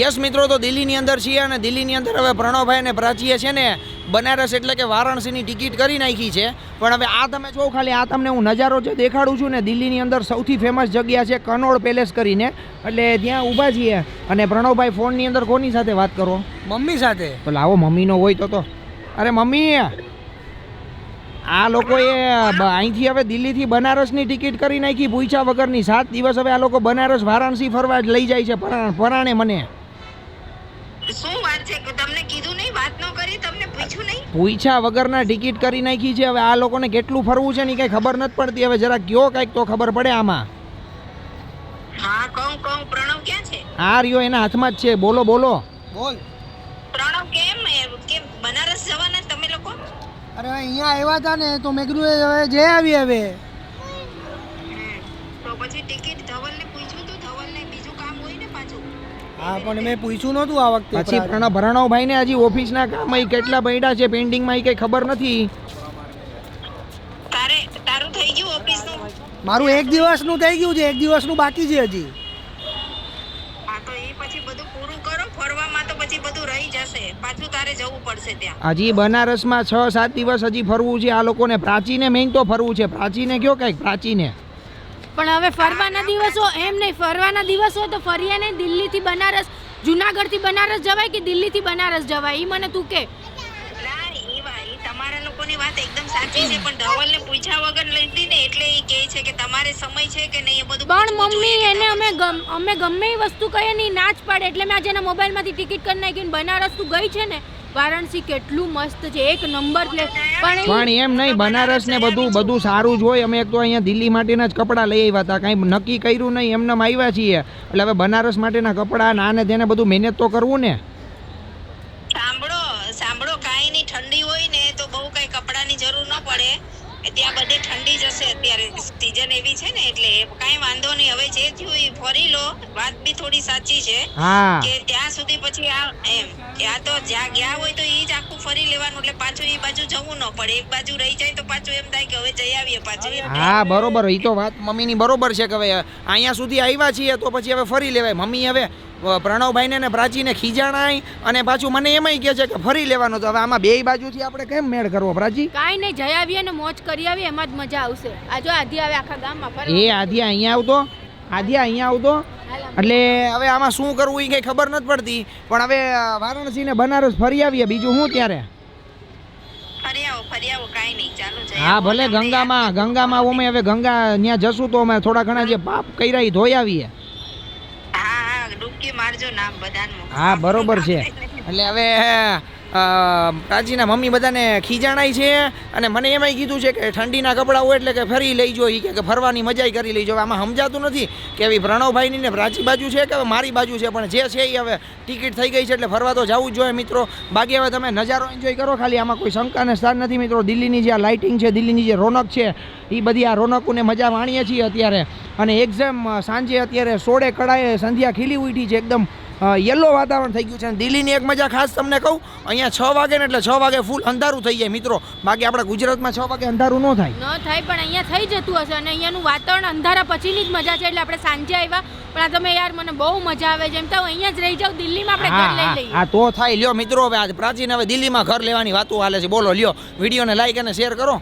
Yes મિત્રો તો દિલ્હીની અંદર છીએ અને દિલ્હીની અંદર હવે પ્રણવભાઈ અને પ્રાચીએ છે ને બનારસ એટલે કે વારાણસીની ટિકિટ કરી નાખી છે. પણ હવે આ તમે જો ખાલી આ તમને હું નજારો જે દેખાડું છું ને દિલ્હીની અંદર સૌથી ફેમસ જગ્યા છે કનોડ પેલેસ કરીને. એટલે ત્યાં ઊભા છીએ. અને પ્રણવભાઈ ફોનની અંદર કોની સાથે વાત કરો? મમ્મી સાથે. તો લાવો મમ્મીનો હોય તો તો. અરે મમ્મી આ લોકોએ અહીંથી હવે દિલ્હીથી બનારસની ટિકિટ કરી નાખી પૂછ્યા વગરની. સાત દિવસ હવે આ લોકો બનારસ વારાણસી ફરવા જ લઈ જાય છે. પરા- પરાણે મને. શું વાત છે? કે તમને કીધું નહીં વાત ન કરી તમને પૂછ્યું નહીં? પૂછ્યા વગરના ટિકિટ કરી નાખી છે. હવે આ લોકોને કેટલું ફરવું છે ને કઈ ખબર નથી પડતી. હવે જરા કયો કાંઈક તો ખબર પડે આમાં. હા કહું કહું પ્રણવ ક્યાં છે? આ રહ્યો એના હાથમાં જ છે. બોલો બોલો. બોલ. પ્રણવ કેમ કેમ બનારસ જવાના તમે લોકો? અરે અહીંયા આવ્યા હતા ને તો મેં કીધું એ હવે જઈ આવી હવે. તો પછી ટિકિટ ધવલને પૂછ્યું તો ધવલને બીજું કામ હોય ને પાછું? હા પણ મેં પૂછ્યું નહોતું આ વખતે પછી પ્રણવ ને હજી ઓફિસના કામ અહીં કેટલા પડ્યા છે પેન્ડિંગમાં એ કઈ ખબર નથી? તારે તારું થઈ ગયું ઓફિસનું? મારું એક દિવસનું થઈ ગયું છે એક દિવસનું બાકી છે હજી. હા તો એ પછી બધું પૂરું કરો ફરવામાં તો પછી બધું રહી જશે. પાછું તારે જવું પડશે ત્યાં. હજી બનારસમાં છ સાત દિવસ હજી ફરવું છે આ લોકોને પ્રાચીને મેઇન તો ફરવું છે. પ્રાચીને કયો કંઈક પ્રાચીને? પણ હવે ફરવાના દિવસો એમ નહીં ફરવાના દિવસો તો ફરીએ નહીં. દિલ્હીથી બનારસ જુનાગઢથી બનારસ જવાય કે દિલ્હીથી બનારસ જવાય? એ મને તું કે. તમારા લોકોની વાત એકદમ સાચી છે પણ ધવલને પૂછ્યા વગર લીધી ને એટલે એ કહે છે કે તમારે સમય છે કે નહીં એ બધું પણ મમ્મી એને અમે ગમ અમે ગમે એ વસ્તુ કહીએ નહીં ના જ પાડે. એટલે મેં આજે એના મોબાઈલમાંથી ટિકિટ કરી નાખી બનારસ તું ગઈ છે ને વારાણસી કેટલું મસ્ત છે એક નંબર પ્લેસ પણ પણ એમ નહીં બનારસ ને બધું બધું સારું જ હોય. અમે એક તો અહીંયા દિલ્હી માટેના જ કપડાં લઈ આવ્યા હતા. કાંઈ નક્કી કર્યું નહીં એમને એમ આવ્યા છીએ. એટલે હવે બનારસ માટેના કપડાં ના ને તેને બધું મહેનત તો કરવું ને? સાંભળો સાંભળો કાંઈ નહીં ઠંડી હોય ને તો બહુ કઈ કપડાની જરૂર ન પડે. ત્યાં બધે ઠંડી જશે અત્યારે. સીઝન એવી છે ને એટલે કાઈ વાંધો નહીં. હવે જે થયું એ ફરી લો. વાત બી થોડી સાચી છે કે ત્યાં સુધી પછી આ એમ ત્યાં તો જ્યાં ગયા હોય તો ફરી લેવાનું એટલે પાછું એ બાજુ જવું ન પડે. એક બાજુ રહી જાય તો પાછું એમ થાય કે હવે જઈ આવીએ પાછું હા બરોબર. એ તો વાત મમ્મીની બરોબર છે કે હવે અહીંયા સુધી આવ્યા છીએ તો પછી હવે ફરી લેવાય. મમ્મી હવે પ્રણવભાઈને ને પ્રાચીને ખીજાણાય અને પાછું મને એમાંય કહે છે કે ફરી લેવાનું. તો હવે આમાં બેય બાજુથી આપણે કેમ મેળ કરવો પ્રાચી કાંઈ નહીં જઈ આવીએ ને મોજ કરી આવીએ એમાં જ મજા આવશે. આ જો આધી આવે આખા ગામમાં એ આધી આધ્યા અહીંયા આવતો. આધી અહીંયા આવતો. એટલે હવે આમાં શું કરવું એ કંઈ ખબર નથી પડતી. પણ હવે વારાણસી ને બનારસ ફરી આવીએ. બીજું શું ત્યારે હા ભલે ગંગામાં ગંગામાં અમે હવે ગંગા ત્યાં જશું તો અમે થોડા ઘણા જે પાપ કર્યા એ ધોઈ આવીએ. હા બરોબર છે. એટલે હવે પ્રાચીના મમ્મી બધાને ખીજાણાય છે અને મને એમાંય કીધું છે કે ઠંડીના કપડાં હોય એટલે કે ફરી લઈ જો એ કે ફરવાની મજાઈ કરી લઈ આમાં સમજાતું નથી કે એવી પ્રણવભાઈની ને પ્રાચી બાજુ છે કે મારી બાજુ છે, પણ જે છે એ હવે ટિકિટ થઈ ગઈ છે એટલે ફરવા તો જવું જ જોઈએ મિત્રો. બાકી હવે તમે નજારો એન્જોય કરો ખાલી, આમાં કોઈ શંકાને સ્થાન નથી મિત્રો. દિલ્હીની જે આ લાઇટિંગ છે, દિલ્હીની જે રોનક છે એ બધી આ રોનકોને મજા માણીએ છીએ અત્યારે. અને એક્ઝામ સાંજે અત્યારે સોળે કળાએ સંધ્યા ખીલી ઉઠી છે, એકદમ યલો વાતાવરણ થઈ ગયું છે અને દિલ્હીની એક મજા ખાસ તમને કહું અહીંયા છ વાગે ને એટલે છ વાગે ફૂલ અંધારું થઈ જાય મિત્રો. બાકી આપણે ગુજરાતમાં છ વાગે અંધારું ન થાય. ન થાય પણ અહીંયા થઈ જતું હશે અને અહીંયાનું વાતાવરણ અંધારા પછીની જ મજા છે એટલે આપણે સાંજે આવ્યા. પણ આ તમે યાર મને બહુ મજા આવે છે. એમ તો અહીંયા જ રહી જાવ દિલ્હીમાં આપણે ઘર લઈ લઈએ. હા તો થાય. લ્યો મિત્રો હવે આજ પ્રાચીન હવે દિલ્હીમાં ઘર લેવાની વાતો હાલે છે. બોલો લ્યો. વિડીયોને લાઈક અને શેર કરો.